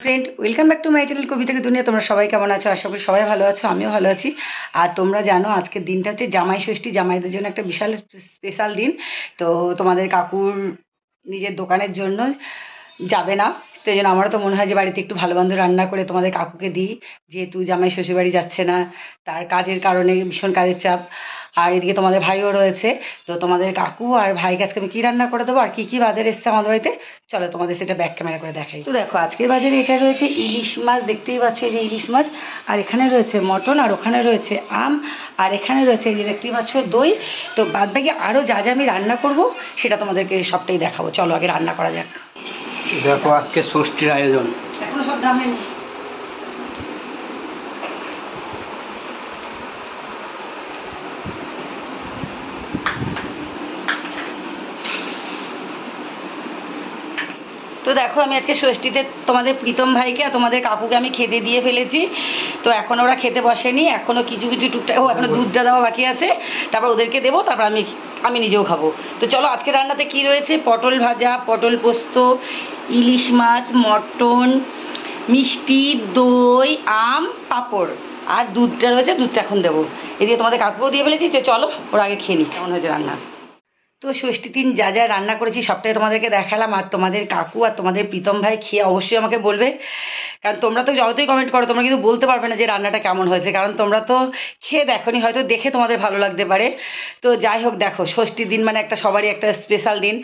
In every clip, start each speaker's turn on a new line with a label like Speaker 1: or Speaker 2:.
Speaker 1: Friend welcome back to my channel থেকে দুনিয়া। তোমরা সবাই কেমন আছো? আশা করি সবাই ভালো আছো, আমিও ভালো আছি। আর তোমরা জানো, আজকের দিনটা হচ্ছে জামাই ষষ্ঠী। জামাইদের জন্য একটা বিশাল স্পেশাল দিন। তো তোমাদের কাকুর নিজের দোকানের জন্য যাবে না। এই জন্য আমারও তো মনে হয় যে বাড়িতে একটু ভালো মন্দ রান্না করে তোমাদের কাকুকে দিই। যেহেতু জামাই শ্বশুর বাড়ি যাচ্ছে না, তার কাজের কারণে ভীষণ কাজের চাপ। আর এদিকে তোমাদের ভাইও রয়েছে, তো তোমাদের কাকু আর ভাইকে আজকে আমি কী রান্না করে দেবো, আর কী কী বাজার এসছে আমাদের বাড়িতে? চলো তোমাদের সেটা ব্যাক ক্যামেরা করে দেখাই। তো দেখো, আজকের বাজারে এটা রয়েছে ইলিশ মাছ, দেখতেই পাচ্ছ এই যে ইলিশ মাছ। আর এখানে রয়েছে মটন, আর ওখানে রয়েছে আম, আর এখানে রয়েছে এই দেখতেই পাচ্ছ দই। তো বাদ বাকি আরও যা যা আমি রান্না করব, সেটা তোমাদেরকে সবটাই দেখাবো। চলো আগে রান্না করা যাক।
Speaker 2: দেখো আজকে ষষ্ঠীর আয়োজন।
Speaker 1: তো দেখো, আমি আজকে ষষ্ঠীতে তোমাদের প্রীতম ভাইকে আর তোমাদের কাকুকে আমি খেতে দিয়ে ফেলেছি। তো এখন ওরা খেতে বসেনি এখনও কিছু কিছু টুকটাক, ও এখনও দুধটা দেওয়া বাকি আছে, তারপর ওদেরকে দেবো, তারপর আমি আমি নিজেও খাব। তো চলো আজকে রান্নাতে কি রয়েছে? পটল ভাজা, পটল পোস্ত ইলিশ মাছ, মটন, মিষ্টি, দই, আম, পাঁপড়। আর দুধটা রয়েছে, দুধটা এখন দেবো। এদিকে তোমাদের কাকুও দিয়ে ফেলেছি, যে চলো, ওর আগে খেয়ে নিই। কেমন হয়েছে রান্না? তো ষষ্ঠীর দিন যা যা রান্না করেছি সবটাই তোমাদেরকে দেখালাম, আর তোমাদের কাকু আর তোমাদের প্রীতম ভাই খেয়ে অবশ্যই আমাকে বলবে। কারণ তোমরা তো যতই কমেন্ট করো, তোমরা কিন্তু বলতে পারবে না যে রান্নাটা কেমন হয়েছে, কারণ তোমরা তো খেয়ে দেখোনি, হয়তো দেখে তোমাদের ভালো লাগতে পারে। তো যাই হোক, দেখো ষষ্ঠীর দিন মানে একটা সবারই একটা স্পেশাল দিন।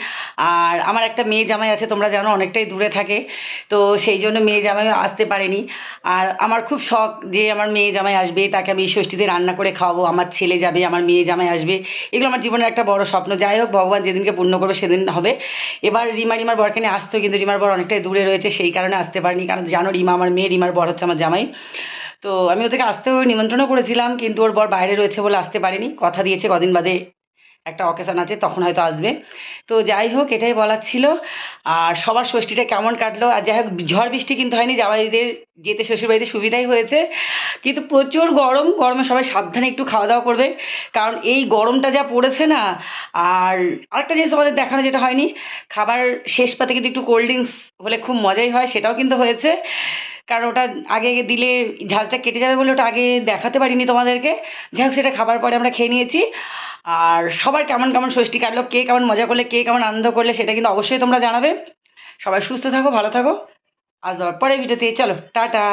Speaker 1: আর আমার একটা মেয়ে জামাই আছে, তোমরা জানো, অনেকটাই দূরে থাকে। তো সেই জন্য মেয়ে জামাই আসতে পারেনি। আর আমার খুব শখ যে আমার মেয়ে জামাই আসবে, তাকে আমি ষষ্ঠীতে রান্না করে খাওয়াবো, আমার ছেলে যাবে, আমার মেয়ে জামাই আসবে। এগুলো আমার জীবনের একটা বড় স্বপ্ন। যাই হোক, ভগবান যেদিনকে পূর্ণ করবে সেদিন হবে। এবার রিমা, রিমার বরকে নিয়ে আসতো কিন্তু রিমার বর অনেকটাই দূরে রয়েছে, সেই কারণে আসতে পারিনি। কারণ জানো, রিমা আমার মেয়ে, রিমার বর হচ্ছে আমার জামাই। তো আমি ওদেরকে আসতেও নিমন্ত্রণও করেছিলাম, কিন্তু ওর বর বাইরে রয়েছে বলে আসতে পারেনি। কথা দিয়েছে কদিন বাদে একটা অকেশান আছে, তখন হয়তো আসবে। তো যাই হোক, এটাই বলার ছিল। আর সবার ষষ্ঠীটা কেমন কাটলো? আর যাই হোক, ঝড় বৃষ্টি কিন্তু হয়নি, জামাইদের যেতে শ্বশুরবাড়িতে সুবিধাই হয়েছে। কিন্তু প্রচুর গরম, গরমে সবাই সাবধানে একটু খাওয়া দাওয়া করবে। কারণ এই গরমটা যা পড়েছে না, আর আরেকটা জিনিস আমাদের দেখানো যেটা হয়নি, খাবার শেষ পাতে কিন্তু একটু কোল্ড ড্রিঙ্কস হলে খুব মজাই হয়, সেটাও কিন্তু হয়েছে। কারণ ওটা আগে দিলে ঝাঁজটা কেটে যাবে বলে ওটা আগে দেখাতে পারিনি তোমাদেরকে। যাই হোক সেটা খাবার পরে আমরা খেয়ে নিয়েছি। আর সবার কেমন কেমন ষষ্ঠী কাটলো, কে কেমন মজা করলে, কে কেমন আনন্দ করলে, সেটা কিন্তু অবশ্যই তোমরা জানাবে। সবাই সুস্থ থাকো, ভালো থাকো। আজ পরের ভিডিওতে, চলো, টাটা।